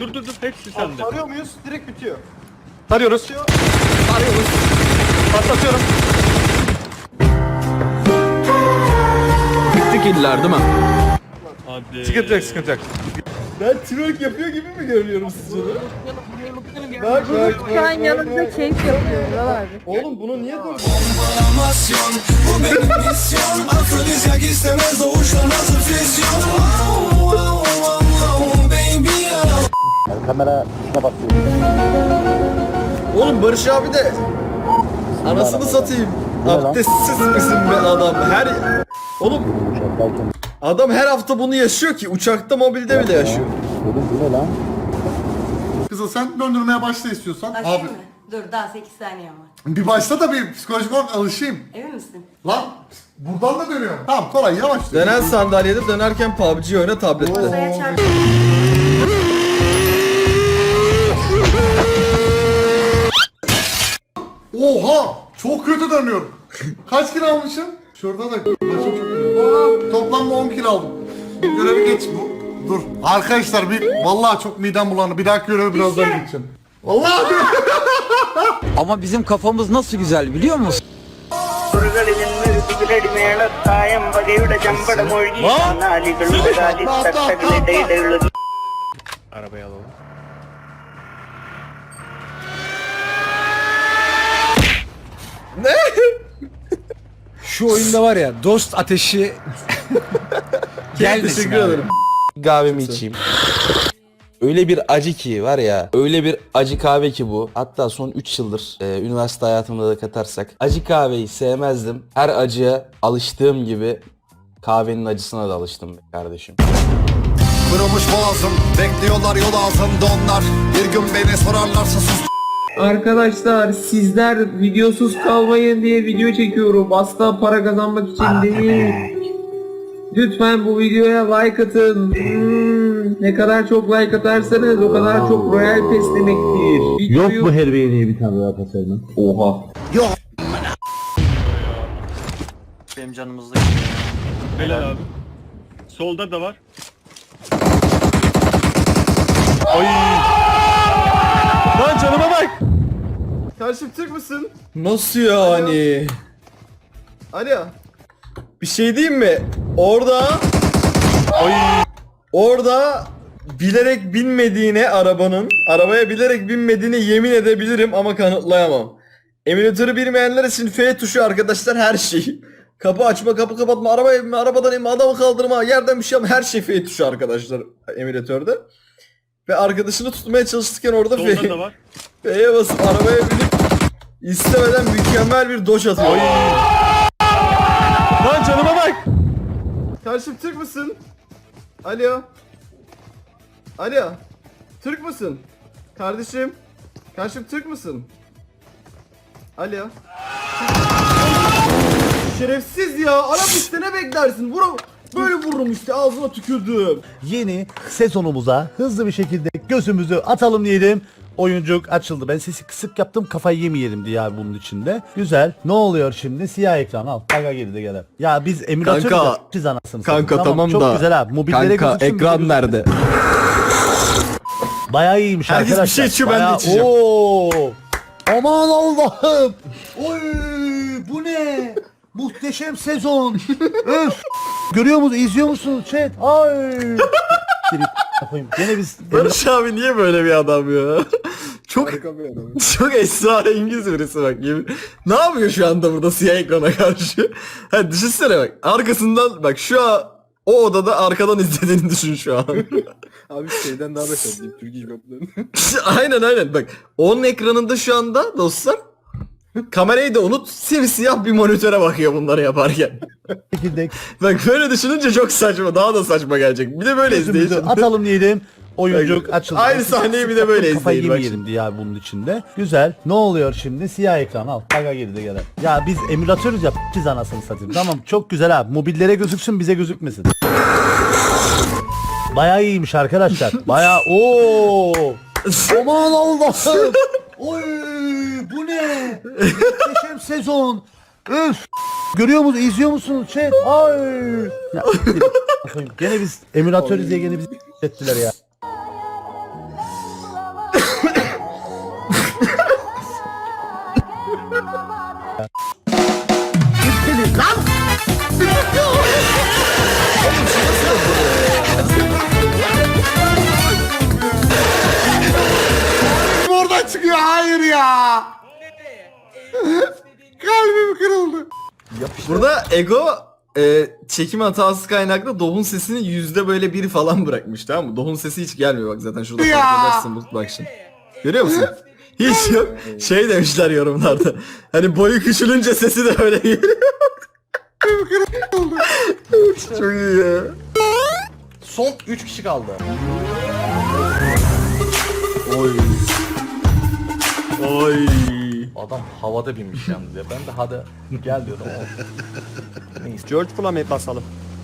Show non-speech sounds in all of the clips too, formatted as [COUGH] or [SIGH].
Dur dur dur hepsi sende. Arıyor muyuz? Direkt bitiyor. Tarıyoruz. Bitiyor. Tarıyoruz. Patlatıyorum. Bitti killer değil mi? Hadi. Sıkıntı yok sıkıntı yok. Ben twerk yapıyor gibi mi görünüyorum sizce de? Bak bak bak. Şu an bak, yanımda bak. keyif yapıyor Vural abi. Oğlum bunu niye koydun? Bu benim misyon Afrodizyak istemez doğuştan hazır füzyon Wow, wow, wow, wow, ya Oğlum Barış abi de anasını satayım. Abdestsiz misin be adam? Her Oğlum Adam her hafta bunu yaşıyor ki uçakta mobilde bile yaşıyor. Kızıl sen döndürmeye başla istiyorsan. Başlayayım Abi mı? Dur daha 8 saniyem var. bir başla da bir psikolojik olarak alışayım. Emin misin? Lan buradan da dönüyorum. Tamam kolay yavaş. dön. Dönen sandalyede dönerken PUBG oyna tablette. Masaya. Oha! Çok kötü dönüyorum. Kaç kilo almışım? Şurada da başım çok kötü. Toplamda 10 kilo aldım. Görevi geç bu. Dur. Arkadaşlar bir vallahi çok midem bulandı. Bir dahaki görevi birazdan geçeceğim. Vallahi diyorum. [LAUGHS] Ama bizim kafamız nasıl güzel biliyor musun? Ha? Arabaya alalım. Şu oyunda var ya dost ateşi gelmesin Teşekkür abi. ederim. kahvemi içeyim. Öyle bir acı ki var ya öyle bir acı kahve ki bu. Hatta son 3 yıldır e, üniversite hayatımda da katarsak acı kahveyi sevmezdim. Her acıya alıştığım gibi kahvenin acısına da alıştım be kardeşim. Kırılmış boğazım Bekliyorlar yol ağzımda onlar Bir gün beni sorarlarsa sus Arkadaşlar sizler videosuz kalmayın diye video çekiyorum. Asla para kazanmak için değil. Lütfen bu videoya like atın. Hmm, ne kadar çok like atarsanız o kadar çok Royal Pass demektir. Yok mu Herbeye'ye bir tane Royal Pass Oha. Benim canımızda. Helal abi. Solda da var. Lan canıma bak. Karşım Türk müsün? Nasıl yani? Alo. Bir şey diyeyim mi? Orada Orada bilerek binmediğine arabanın, arabaya bilerek binmediğine yemin edebilirim ama kanıtlayamam. Emülatörü bilmeyenler için F tuşu arkadaşlar her şey. [LAUGHS] Kapı açma, kapı kapatma, arabaya binme, arabadan inme, adamı kaldırma, yerden bir şey yapma her şey F tuşu arkadaşlar emülatörde. Ve arkadaşını tutmaya çalışırken orada Solda F, da var. F'ye basıp arabaya binip istemeden mükemmel bir doş atıyor. Lan canıma bak. Karşım Türk müsün? Alo. Alo. Türk müsün? Kardeşim. Karşım Türk müsün? Alo. Şerefsiz ya. Arap işte ne beklersin? Vuram böyle vururum işte ağzına tükürdüm. yeni sezonumuza hızlı bir şekilde gözümüzü atalım diyelim. Oyuncuk açıldı. Ben sesi kısık yaptım kafayı yemeyelim diye abi bunun içinde. Güzel. Ne oluyor şimdi? Siyah ekran al. Aga girdi gelen. Ya biz emülatör Kanka, yapacağız anasını satayım. Kanka tamam, Çok da. güzel abi. Mobillere Kanka gözüksün, bize ekran gözüksün. nerede? Bayağı iyiymiş Herkes bir arkadaşlar. şey içiyor, ben de Bayağı- içeceğim. Oo. Aman Allah'ım. Oy bu ne? Muhteşem sezon. Öf. Görüyor musunuz? İzliyor musunuz chat? Ay. [LAUGHS] Yapayım. Gene biz Barış abi niye böyle bir adam ya? [LAUGHS] Çok çok esrarengiz birisi bak. Yemin- Ne yapıyor şu anda burada siyah ekrana karşı? [LAUGHS] Ha düşünsene bak. Arkasından bak şu an o odada arkadan izlediğini düşün şu an. Abi şeyden daha beter diyeyim. Türkiye Job'ların. aynen aynen bak. Onun ekranında şu anda dostlar kamerayı da unut simsiyah bir monitöre bakıyor bunları yaparken. şekilde [LAUGHS] Bak böyle düşününce çok saçma daha da saçma gelecek. Bir de böyle izleyin. atalım diyelim. Oyuncuk açıldı. aynı sahneyi bir de böyle Kafayı izleyin, bak yemeyelim diye abi bunun içinde. Güzel. Ne oluyor şimdi? Siyah ekran al. Aga girdi gelen. Ya biz emülatörüz ya. Biz anasını satayım. Tamam çok güzel abi. Mobillere gözüksün bize gözükmesin. Bayağı iyiymiş arkadaşlar. Bayağı ooo. [LAUGHS] Aman Allah'ım. Oy bu ne? Muhteşem sezon. Öf. Görüyor musunuz? İzliyor musunuz chat? Ay. Ya, gene biz emülatörüz diye gene bizi ettiler ya. Ya. [LAUGHS] Kalbim kırıldı. Burada Ego e, çekim hatası kaynaklı Doh'un sesini yüzde böyle bir falan bırakmış tamam mı? Doh'un sesi hiç gelmiyor bak zaten şurada Ya! fark edersin bu bak şimdi. Görüyor musun? [LAUGHS] Hiç yok. Şey demişler yorumlarda. Hani boyu küçülünce sesi de öyle geliyor. [LAUGHS] Çok iyi ya. Son 3 kişi kaldı. Oy. Oy. Adam havada binmiş yalnız ya. Ben de hadi gel diyordum. George Bull'a mı basalım?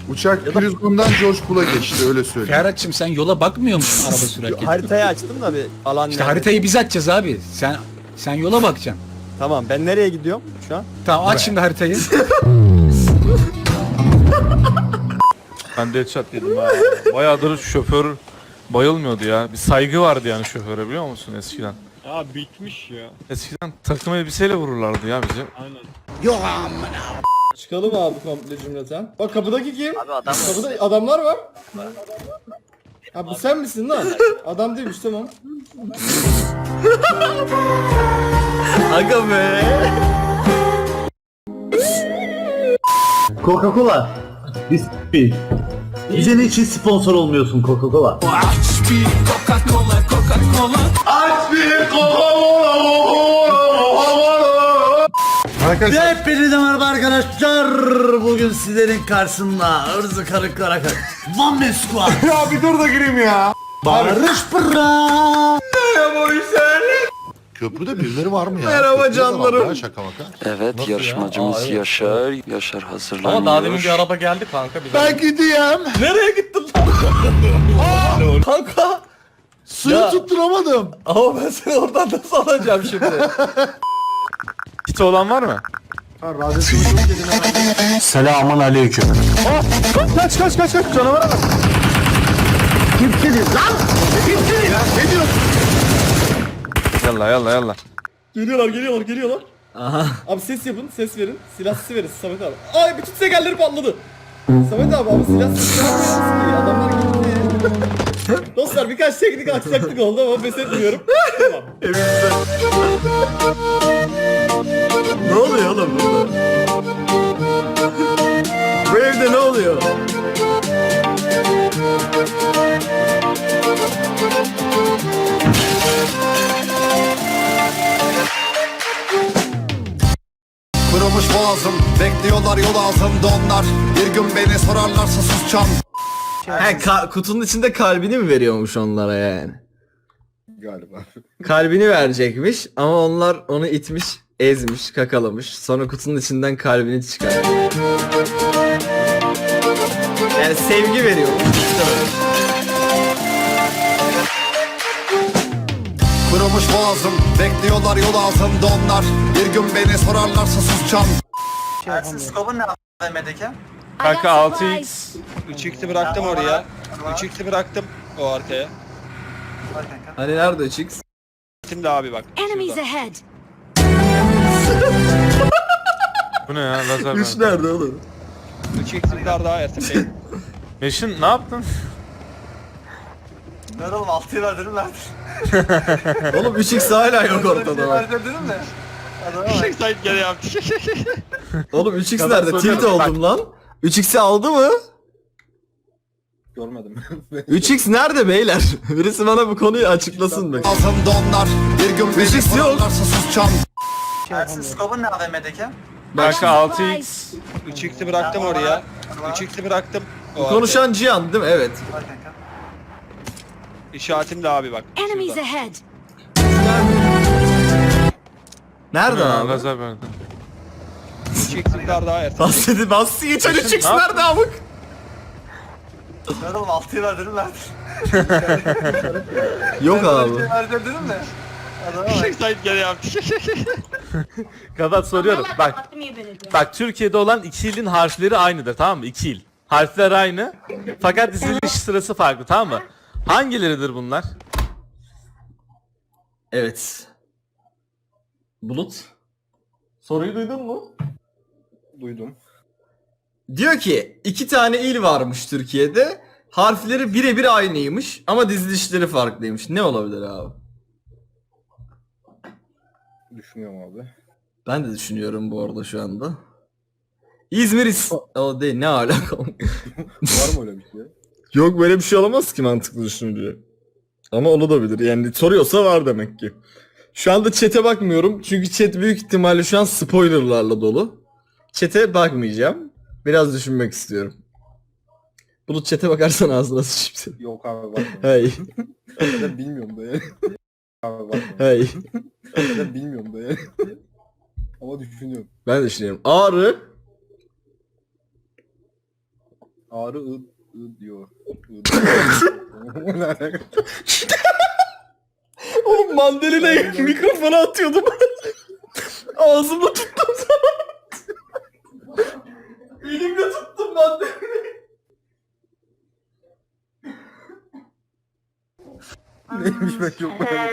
Uçak Prizgon'dan George Bull'a geçti öyle söyleyeyim. Ferhat'cığım sen yola bakmıyor musun araba sürerken? Haritayı açtım da bir alan İşte haritayı biz açacağız abi. Sen sen yola bakacaksın. Tamam ben nereye gidiyorum şu an? Tamam aç şimdi haritayı. Ben de headshot yedim ha. Bayağıdır şoför bayılmıyordu ya. Bir saygı vardı yani şoföre biliyor musun eskiden? Aa bitmiş ya. Eskiden takım elbiseyle vururlardı ya bizi. Aynen. Çıkalım abi komple cümleten. Bak kapıdaki kim? Abi adam Kapıda adamlar var. Ha bu sen misin lan? Adam değilmiş tamam. Aga be. Coca-Cola. Biz Bize niçin sponsor olmuyorsun Coca-Cola? Arkadaşlar Hepinize merhaba arkadaşlar. Bugün sizlerin karşısında ırzı karık karakar. One Man Squad. [LAUGHS] ya bir dur da gireyim ya. Barış Pırra. Köprüde birileri var mı ya? Merhaba Köprüde de var canlarım. ya, Şaka maka. Evet yarışmacımız Aa, evet. Yaşar. Yaşar hazırlanıyor. Ama daha demin bir araba geldi kanka bize. Ben gideyim. Nereye gittin lan? [LAUGHS] kanka. Suyu Ya. tutturamadım. Ama ben seni oradan nasıl alacağım şimdi? [LAUGHS] Kiti olan var mı? Selamun aleyküm. Kaç kaç kaç kaç canavara bak. Yalla yalla yalla. Geliyorlar geliyorlar geliyorlar. Aha. Abi ses yapın ses verin. Silah sesi verin Samet abi. Ay bütün segerleri patladı. Samet abi ama silah sesi vermiyoruz ki. Adamlar gitti. [LAUGHS] Dostlar birkaç teknik aksaklık oldu ama pes etmiyorum. tamam. [LAUGHS] Ne oluyor oğlum burada? Bu evde ne oluyor? Kırılmış boğazım Bekliyorlar yol ağzımda onlar Bir gün beni sorarlarsa susacağım He ka- kutunun içinde kalbini mi veriyormuş onlara yani? Galiba. Kalbini verecekmiş ama onlar onu itmiş, ezmiş, kakalamış. Sonra kutunun içinden kalbini çıkar. Yani sevgi veriyor. Kırılmış boğazım Bekliyorlar yol ağzımda onlar Bir gün beni sorarlarsa susacağım Ersin Skob'un ne AVM'deki? Kanka 6x. 3x'i bıraktım oraya. 3x'i bıraktım o arkaya. Hani nerede Chicks? Şimdi abi bak. Enemies ahead. Bu ne ya lazer Üç var. nerede oğlum? 3x'i var daha Ersin Bey. Meşin ne yaptın? Ne oğlum 6'yı verdirim verdim. [LAUGHS] Oğlum 3x hala yok ortada bak. Verdim mi? Adama bak. Sait gene yaptı. Oğlum 3x Kadar nerede? soruyorum. Tilt oldum lan. 3x'i aldı mı? Görmedim. [LAUGHS] 3x nerede beyler? [LAUGHS] Birisi bana bu konuyu açıklasın bak. Ağzımda onlar Bir gün beni Müzik yok. sorarlarsa susacağım Ersin Skob'un ne AVM'deki? Kanka 6x. 3x'i bıraktım oraya. 3x'i bıraktım. O. Konuşan Cihan değil mi? Evet. Var kanka. İşaretim de abi bak. Enemies ahead. Nerede abi? lazer verdi. 3x'i var daha Ersin. Bahsedi, bahsi geçen 3x Ne nerede amık? Ne oğlum 6'yı verdirim verdim. [LAUGHS] Yok abi. Verdim dedim bak. Fişek [LAUGHS] Sait gene yaptı. [LAUGHS] Kadar soruyorum. Bak iyi. Bak Türkiye'de olan iki ilin harfleri aynıdır tamam mı? İki il. Harfler aynı. Fakat diziliş sırası farklı tamam mı? Hangileridir bunlar? Evet. Bulut. Soruyu duydun mu? Duydum. Diyor ki iki tane il varmış Türkiye'de. Harfleri birebir aynıymış ama dizilişleri farklıymış. Ne olabilir abi? Düşünüyorum abi. Ben de düşünüyorum bu arada şu anda. İzmir is... O değil ne alaka? [LAUGHS] Var mı öyle bir şey? Yok böyle bir şey olamaz ki mantıklı düşününce. Ama olabilir yani soruyorsa var demek ki. Şu anda chat'e bakmıyorum çünkü chat büyük ihtimalle şu an spoilerlarla dolu. Chat'e bakmayacağım. Biraz düşünmek istiyorum. Bulut chat'e bakarsan ağzına sıçayım seni. Yok abi bakma. Hey. Ben bilmiyorum yani. abi bakma. Hey. Ben bilmiyorum yani. Ama düşünüyorum. Ben de düşünüyorum. Ağrı. Ağrı ı, ı diyor. [LAUGHS] Oğlum mandalina'yı [LAUGHS] mikrofona atıyordum. [LAUGHS] Ağzımda tuttum sana. Elimde tuttum mandalina'yı. Neymiş ben çok merak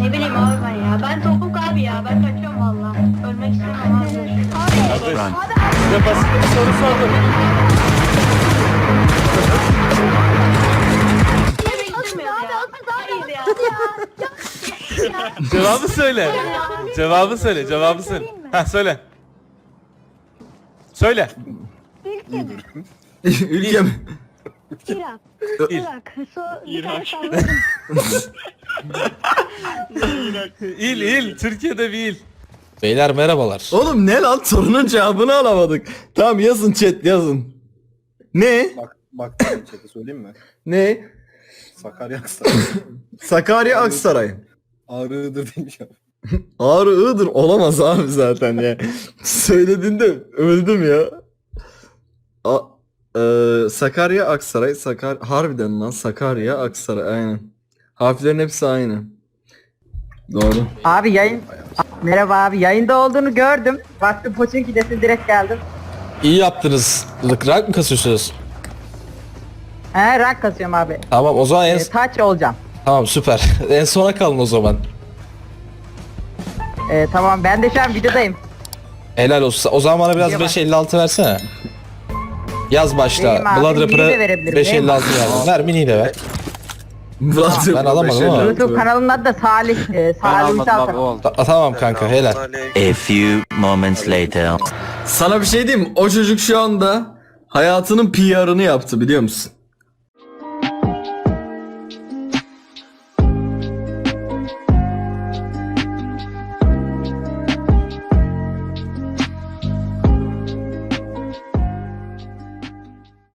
Ne bileyim abi ben ya. Ben topuk abi ya. Ben kaçıyorum valla. Ölmek istemem abi. Abi. Abi. Size basit bir soru sordum. Abi Hayır ya. Cevabı söyle. Cevabı söyle, cevabı söyle. Ha söyle. Söyle. Ülke mi? Irak. So, İrak. [LAUGHS] İl, il. Türkiye'de bir il. Beyler merhabalar. Oğlum ne lan sorunun cevabını alamadık. Tamam yazın chat yazın. Ne? Bak bak chat'e söyleyeyim mi? Ne? Sakarya Aksaray. [LAUGHS] Sakarya Aksaray. Ağrı Iğdır demiş abi. [LAUGHS] Ağrı Iğdır olamaz abi zaten ya. Söylediğinde öldüm ya. A Eee, Sakarya Aksaray. Sakar harbiden lan Sakarya Aksaray aynen. Harflerin hepsi aynı. Doğru. Abi yayın... Merhaba abi yayında olduğunu gördüm. Baktım Poçinki'desin direkt geldim. İyi yaptınız. Rank mı kasıyorsunuz? He rank kasıyorum abi. Tamam o zaman en... E, taç olacağım. Tamam süper. [LAUGHS] en sona kalın o zaman. E, tamam ben de şu an videodayım. Helal olsun. O zaman bana biraz Niye bak? 556 versene. Yaz başla. Vereyim abi, Blood mini de Rapper'a verebilirim, 556 ver. Ver mini de ver. Vlad Ben alamadım ama. YouTube kanalının adı da Salih. E, Salih. Ta- tamam kanka helal. A few moments later. Sana bir şey diyeyim mi? O çocuk şu anda hayatının PR'ını yaptı biliyor musun?